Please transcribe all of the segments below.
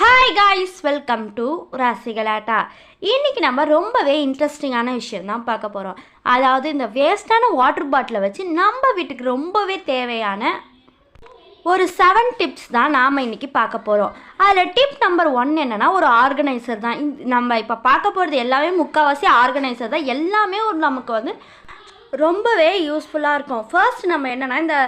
Hi guys welcome to Rasigalatta இன்னைக்கு நம்ம ரொம்பவே இன்ட்ரெஸ்டிங்கான விஷயம் தான் பார்க்க போகிறோம் அதாவது இந்த வேஸ்டான வாட்டர் பாட்டிலை வச்சு நம்ம வீட்டுக்கு ரொம்பவே தேவையான ஒரு செவன் டிப்ஸ் தான் நாம் இன்றைக்கி பார்க்க போகிறோம் அதில் டிப் நம்பர் ஒன் என்னன்னா ஒரு ஆர்கனைசர் தான். நம்ம இப்போ பார்க்க போகிறது எல்லாமே முக்கால்வாசி ஆர்கனைசர் தான். எல்லாமே ஒரு நமக்கு வந்து ரொம்பவே யூஸ்ஃபுல்லாக இருக்கும். ஃபர்ஸ்ட் நம்ம என்னென்னா இந்த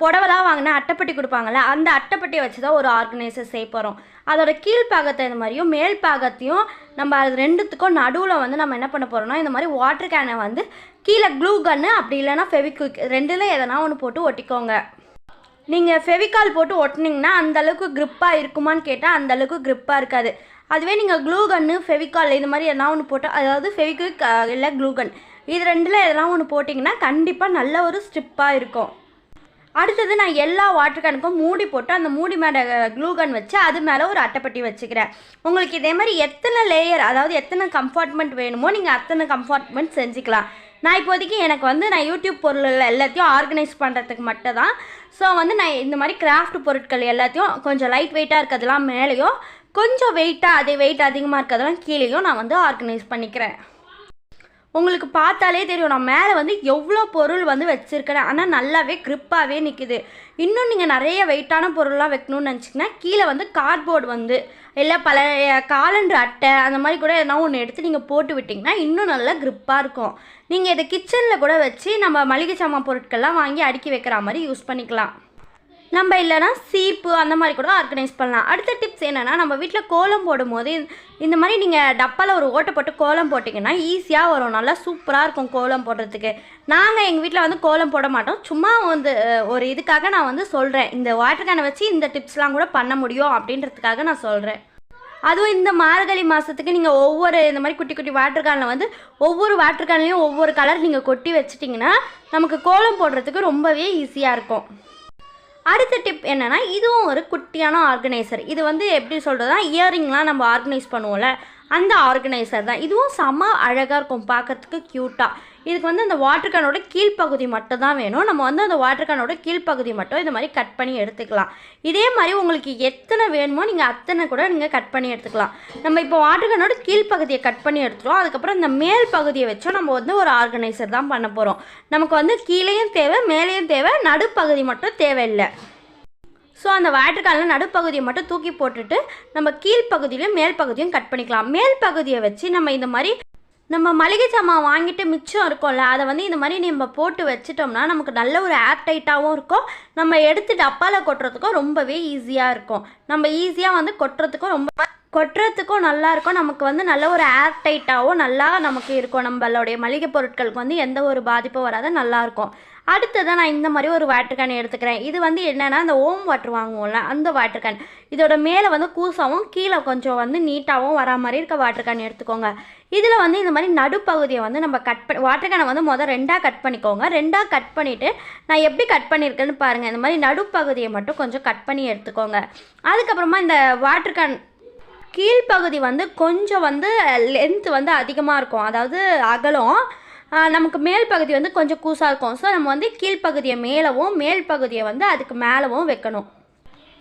புடவைலாம் வாங்கினா அட்டைப்பட்டி கொடுப்பாங்கல்ல அந்த அட்டைப்பட்டியை வச்சு தான் ஒரு ஆர்கனைசர் செய்ய போகிறோம் அதோட கீழ்ப்பாகத்தை இந்த மாதிரியும் மேல் பாகத்தையும் நம்ம அது ரெண்டுத்துக்கும் நடுவில் வந்து நம்ம என்ன பண்ண போகிறோம்னா இந்த மாதிரி வாட்டர் கேனை வந்து கீழே க்ளூ கன்னு அப்படி இல்லைன்னா ஃபெவிக்விக் ரெண்டில் எதனா ஒன்று போட்டு ஒட்டிக்கோங்க. நீங்கள் ஃபெவிகால் போட்டு ஒட்டினீங்கன்னா அந்தளவுக்கு க்ரிப்பாக இருக்குமான்னு கேட்டால் அந்த அளவுக்கு இருக்காது. அதுவே நீங்கள் க்ளூ கன்னு ஃபெவிகால் இது மாதிரி எதனா ஒன்று போட்டு அதாவது ஃபெவிக்விக் இல்லை க்ளூ கன் இது ரெண்டில் எதனா ஒன்று போட்டிங்கன்னா கண்டிப்பாக நல்ல ஒரு ஸ்ட்ரிப்பாக இருக்கும். அடுத்தது நான் எல்லா வாட்டர் கேனுக்கும் மூடி போட்டு அந்த மூடி மேலே க்ளூ கன் வச்சு அது மேலே ஒரு அட்டைப்பட்டி வச்சுக்கிறேன். உங்களுக்கு இதே மாதிரி எத்தனை லேயர் அதாவது எத்தனை கம்ஃபார்ட்மெண்ட் வேணுமோ நீங்கள் அத்தனை கம்ஃபார்ட்மெண்ட் செஞ்சுக்கலாம். நான் இப்போதைக்கு எனக்கு வந்து நான் யூடியூப் பொருள் எல்லாத்தையும் ஆர்கனைஸ் பண்ணுறதுக்கு மட்டும் தான் ஸோ வந்து நான் இந்த மாதிரி கிராஃப்ட் பொருட்கள் எல்லாத்தையும் கொஞ்சம் லைட் வெயிட்டாக இருக்கிறதுலாம் மேலேயும் கொஞ்சம் வெயிட்டாக அதே வெயிட் அதிகமாக இருக்கிறதெல்லாம் கீழேயும் நான் வந்து ஆர்கனைஸ் பண்ணிக்கிறேன். உங்களுக்கு பார்த்தாலே தெரியும் நான் மேலே வந்து எவ்வளோ பொருள் வந்து வச்சுருக்கிறேன் ஆனால் நல்லாவே க்ரிப்பாகவே நிற்கிது நிற்குது இன்னும் நீங்கள் நிறைய வெயிட்டான பொருள்லாம் வைக்கணும்னு நினச்சிங்கன்னா கீழே வந்து கார்ட்போர்டு வந்து இல்லை பழைய காலண்டர் அட்டை அந்த மாதிரி கூட எதனா ஒன்று எடுத்து நீங்கள் போட்டு விட்டிங்கன்னா இன்னும் நல்லா க்ரிப்பாக இருக்கும். நீங்கள் இதை கிச்சனில் கூட வச்சு நம்ம மளிகை சாமான் பொருட்கள்லாம் வாங்கி அடுக்கி வைக்கிற மாதிரி யூஸ் பண்ணிக்கலாம். நம்ம இல்லைன்னா சீப்பு அந்த மாதிரி கூட ஆர்கனைஸ் பண்ணலாம். அடுத்த டிப்ஸ் என்னென்னா நம்ம வீட்டில் கோலம் போடும்போது இந்த மாதிரி நீங்கள் டப்பாவில் ஒரு ஓட்டை போட்டு கோலம் போட்டிங்கன்னா ஈஸியாக வரும். நல்லா சூப்பராக இருக்கும் கோலம் போடுறதுக்கு. நாங்கள் எங்கள் வீட்டில் வந்து கோலம் போட மாட்டோம். சும்மா வந்து ஒரு இதுக்காக நான் வந்து சொல்கிறேன் இந்த வாட்டர் கேனை வச்சு இந்த டிப்ஸ்லாம் கூட பண்ண முடியும் அப்படின்றதுக்காக நான் சொல்கிறேன் அதுவும் இந்த மார்கழி மாதத்துக்கு நீங்கள் ஒவ்வொரு இந்த மாதிரி குட்டி குட்டி வாட்டர் கேனில் வந்து ஒவ்வொரு வாட்டர் கேன்லேயும் ஒவ்வொரு கலர் நீங்கள் கொட்டி வச்சிட்டிங்கன்னா நமக்கு கோலம் போடுறதுக்கு ரொம்பவே ஈஸியாக இருக்கும். அடுத்த டிப் என்னென்னா இதுவும் ஒரு குட்டியான ஆர்கனைசர் இது வந்து எப்படி சொல்கிறதுனா இயரிங்லாம் நம்ம ஆர்கனைஸ் பண்ணுவோம்ல அந்த ஆர்கனைசர் தான். இதுவும் செம்ம அழகாக இருக்கும் பார்க்கறதுக்கு க்யூட்டாக இதுக்கு வந்து அந்த வாட்டர் கேனோட கீழ்ப்பகுதி மட்டும் தான் வேணும். நம்ம வந்து அந்த வாட்டர் கேனோட கீழ்ப்பகுதி மட்டும் இந்த மாதிரி கட் பண்ணி எடுத்துக்கலாம். இதே மாதிரி உங்களுக்கு எத்தனை வேணுமோ நீங்கள் அத்தனை கூட நீங்கள் கட் பண்ணி எடுத்துக்கலாம். நம்ம இப்போ வாட்டர் கேனோட கீழ்ப்பகுதியை கட் பண்ணி எடுத்துருவோம் அதுக்கப்புறம் இந்த மேல் பகுதியை வச்சும் நம்ம வந்து ஒரு ஆர்கனைசர் தான் பண்ண போகிறோம் நமக்கு வந்து கீழேயும் தேவை மேலேயும் தேவை நடுப்பகுதி மட்டும் தேவையில்லை. ஸோ அந்த வாட்டர்காலில் நடுப்பகுதியை மட்டும் தூக்கி போட்டுட்டு நம்ம கீழ்ப்பகுதியிலையும் மேல் பகுதியும் கட் பண்ணிக்கலாம். மேல் பகுதியை வச்சு நம்ம இந்த மாதிரி நம்ம மளிகை சாமான் வாங்கிட்டு மிச்சம் இருக்கும்ல அதை வந்து இந்த மாதிரி நம்ம போட்டு வச்சிட்டோம்னா நமக்கு நல்ல ஒரு ஏர் டைட்டாகவும் இருக்கும். நம்ம எடுத்து டப்பாவில் கொட்டுறதுக்கும் ரொம்பவே ஈஸியாக இருக்கும். நம்ம ஈஸியாக வந்து கொட்டுறதுக்கும் ரொம்ப கொட்டுறதுக்கும் நல்லாயிருக்கும் நமக்கு வந்து நல்ல ஒரு ஏர் டைட்டாகவும் நல்லா நமக்கு இருக்கும். நம்மளுடைய மளிகை பொருட்களுக்கு வந்து எந்த ஒரு பாதிப்பும் வராத நல்லாயிருக்கும் அடுத்ததான் நான் இந்த மாதிரி ஒரு வாட்டர் கேன் எடுத்துக்கிறேன். இது வந்து என்னென்னா அந்த ஓம் வாட்டர் வாங்குவோம்ல அந்த வாட்டர் கேன் இதோட மேலே வந்து கூசாவும் கீழே கொஞ்சம் வந்து நீட்டாகவும் வரா மாதிரி இருக்க வாட்டர் கேன் எடுத்துக்கோங்க. இதில் வந்து இந்த மாதிரி நடுப்பகுதியை வந்து நம்ம கட் பண்ணி வாட்டர் கேனை வந்து முதல் ரெண்டாக கட் பண்ணிக்கோங்க. ரெண்டாக கட் பண்ணிவிட்டு நான் எப்படி கட் பண்ணியிருக்கேன்னு பாருங்கள் இந்த மாதிரி நடுப்பகுதியை மட்டும் கொஞ்சம் கட் பண்ணி எடுத்துக்கோங்க. அதுக்கப்புறமா இந்த வாட்டர் கேன் கீழ்ப்பகுதி வந்து கொஞ்சம் வந்து லென்த் வந்து அதிகமாக இருக்கும். அதாவது அகலம் நமக்கு மேல் பகுதி வந்து கொஞ்சம் கூசாக இருக்கும். ஸோ நம்ம வந்து கீழ்ப்பகுதியை மேலவும் மேல் பகுதியை வந்து அதுக்கு மேலவும் வைக்கணும்.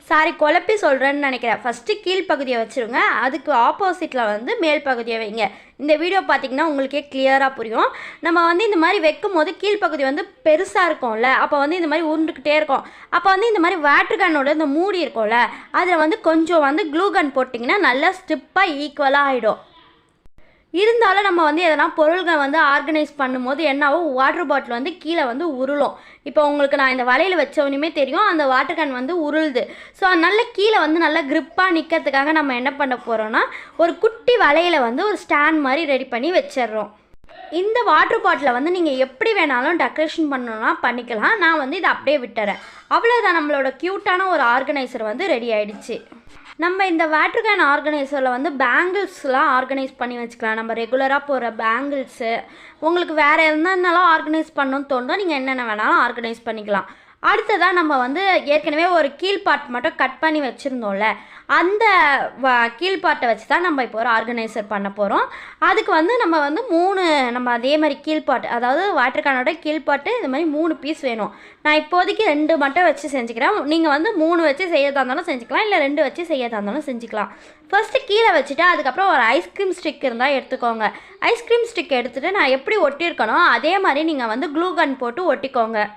சாரி குழப்பி சொல்கிறேன்னு நினைக்கிறேன். ஃபஸ்ட்டு கீழ்ப்பகுதியை வச்சுருங்க. அதுக்கு ஆப்போசிட்டில் வந்து மேல் பகுதியை வைங்க. இந்த வீடியோ பார்த்தீங்கன்னா உங்களுக்கே கிளியராக புரியும். நம்ம வந்து இந்த மாதிரி வைக்கும் போது கீழ்ப்பகுதி வந்து பெருசாக இருக்கும்ல. அப்போ வந்து இந்த மாதிரி உருண்டுக்கிட்டே இருக்கும். அப்போ வந்து இந்த மாதிரி வேட்ருகனோட இந்த மூடி இருக்கும்ல. அதில் வந்து கொஞ்சம் வந்து க்ளூ கன் போட்டிங்கன்னா நல்லா ஸ்டிப்பாக ஈக்குவலாக ஆகிடும் இருந்தாலும் நம்ம வந்து எதனா பொருள்கள் வந்து ஆர்கனைஸ் பண்ணும்போது என்னாகும் வாட்டர் பாட்டில் வந்து கீழே வந்து உருளும். இப்போ உங்களுக்கு நான் இந்த வலையில் வச்சவனையுமே தெரியும் அந்த வாட்டர் கேன் வந்து உருளுது. ஸோ நல்ல கீழே வந்து நல்லா க்ரிப்பாக நிற்கிறதுக்காக நம்ம என்ன பண்ண போகிறோன்னா ஒரு குட்டி வலையில் வந்து ஒரு ஸ்டாண்ட் மாதிரி ரெடி பண்ணி வச்சிடுறோம். இந்த வாட்டர் பாட்டிலை வந்து நீங்கள் எப்படி வேணாலும் டெக்கரேஷன் பண்ணணும்னா பண்ணிக்கலாம். நான் வந்து இதை அப்படியே விட்டுறேன். அவ்வளோதான் நம்மளோட க்யூட்டான ஒரு ஆர்கனைசர் வந்து ரெடி ஆயிடுச்சு. நம்ம இந்த வாட்டர் கேன் ஆர்கனைசரில் வந்து பேங்கிள்ஸ்லாம் ஆர்கனைஸ் பண்ணி வச்சுக்கலாம். நம்ம ரெகுலராக போகிற பேங்கிள்ஸு உங்களுக்கு வேறு என்னென்னலாம் ஆர்கனைஸ் பண்ணணும்னு தோணும் நீங்கள் என்னென்ன வேணாலும் ஆர்கனைஸ் பண்ணிக்கலாம். அடுத்ததாக நம்ம வந்து ஏற்கனவே ஒரு கீழ் பார்ட் மட்டும் கட் பண்ணி வச்சுருந்தோம்ல. அந்த வ- வச்சு தான் நம்ம இப்போ ஒரு ஆர்கனைசர் பண்ண போகிறோம் அதுக்கு வந்து நம்ம வந்து மூணு நம்ம அதே மாதிரி கீழ்பாட்டு அதாவது வாட்டர் கேனோட கீழ்பாட்டு இது மாதிரி மூணு பீஸ் வேணும். நான் இப்போதைக்கு ரெண்டு மட்டும் வச்சு செஞ்சுக்கிறேன். நீங்கள் வந்து மூணு வச்சு செய்யறதா இருந்தாலும் செஞ்சுக்கலாம் இல்லை ரெண்டு வச்சு செய்யறதா இருந்தாலும் செஞ்சுக்கலாம். ஃபஸ்ட்டு கீழே வச்சுட்டு அதுக்கப்புறம் ஒரு ஐஸ்கிரீம் ஸ்டிக் இருந்தால் எடுத்துக்கோங்க. ஐஸ்கிரீம் ஸ்டிக் எடுத்துகிட்டு நான் எப்படி ஒட்டியிருக்கணும் அதே மாதிரி நீங்கள் வந்து க்ளூ கன் போட்டு ஒட்டிக்கோங்க.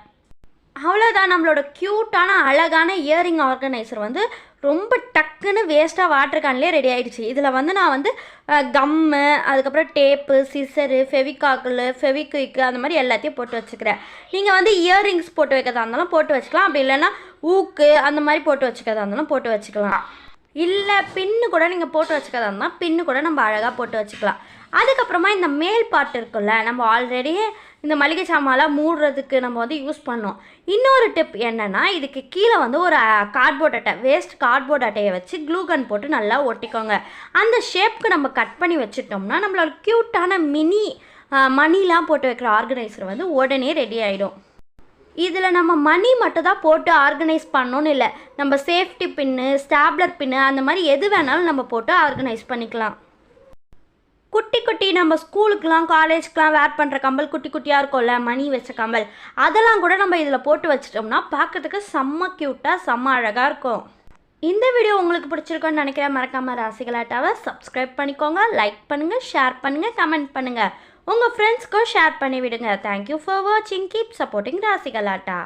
அவ்வளோதான் நம்மளோட க்யூட்டான அழகான இயரிங் ஆர்கனைசர் வந்து ரொம்ப டக்குன்னு வேஸ்ட்டாக வாட்டர் கேன்லேயே ரெடி ஆகிடுச்சு இதில் வந்து நான் வந்து கம்மு அதுக்கப்புறம் டேப்பு சிசரு ஃபெவிகாக்கிள் ஃபெவிக்விக்கு அந்த மாதிரி எல்லாத்தையும் போட்டு வச்சுக்கிறேன். நீங்கள் வந்து இயரிங்ஸ் போட்டு வைக்கிறதா இருந்தாலும் போட்டு வச்சுக்கலாம். அப்படி இல்லைன்னா ஊக்கு அந்த மாதிரி போட்டு வச்சுக்கிறதா இருந்தாலும் போட்டு வச்சுக்கலாம். இல்லை பின்னு கூட நீங்கள் போட்டு வச்சுக்கிறதா இருந்தால் பின்னு கூட நம்ம அழகாக போட்டு வச்சுக்கலாம். அதுக்கப்புறமா இந்த மேல் பாட்டு இருக்குல்ல நம்ம ஆல்ரெடி இந்த மளிகை சாமான்லாம் மூடுறதுக்கு நம்ம வந்து யூஸ் பண்ணோம். இன்னொரு டிப் என்னென்னா இதுக்கு கீழே வந்து ஒரு கார்ட்போர்ட் அட்டை வேஸ்ட் கார்ட்போர்ட் அட்டையை வச்சு க்ளூகன் போட்டு நல்லா ஒட்டிக்கோங்க. அந்த ஷேப்க்கு நம்ம கட் பண்ணி வச்சுட்டோம்னா நம்மளோட க்யூட்டான மினி மணிலாம் போட்டு வைக்கிற ஆர்கனைசர் வந்து உடனே ரெடி ஆகிடும் இதில் நம்ம மணி மட்டும் தான் போட்டு ஆர்கனைஸ் பண்ணோன்னு இல்லை. நம்ம சேஃப்டி பின்னு ஸ்டாப்லர் பின்னு அந்த மாதிரி எது வேணாலும் நம்ம போட்டு ஆர்கனைஸ் பண்ணிக்கலாம். குட்டி குட்டி நம்ம ஸ்கூலுக்கெலாம் காலேஜ்க்கெலாம் வேர் பண்ணுற கம்பல் குட்டி குட்டியாக இருக்கும்ல மணி வச்ச கம்பல். அதெல்லாம் கூட நம்ம இதில் போட்டு வச்சிட்டோம்னா பார்க்கறதுக்கு செம்ம க்யூட்டாக செம்ம அழகாக இருக்கும். இந்த வீடியோ உங்களுக்கு பிடிச்சிருக்குன்னு நினைக்கிறேன். மறக்காமல் ராசிகளாட்டாவை சப்ஸ்கிரைப் பண்ணிக்கோங்க லைக் பண்ணுங்கள் ஷேர் பண்ணுங்கள் கமெண்ட் பண்ணுங்கள் உங்கள் ஃப்ரெண்ட்ஸ்க்கும் ஷேர் பண்ணி விடுங்க தேங்க்யூ ஃபார் வாட்சிங் கீப் சப்போர்ட்டிங் ராசிகளாட்டா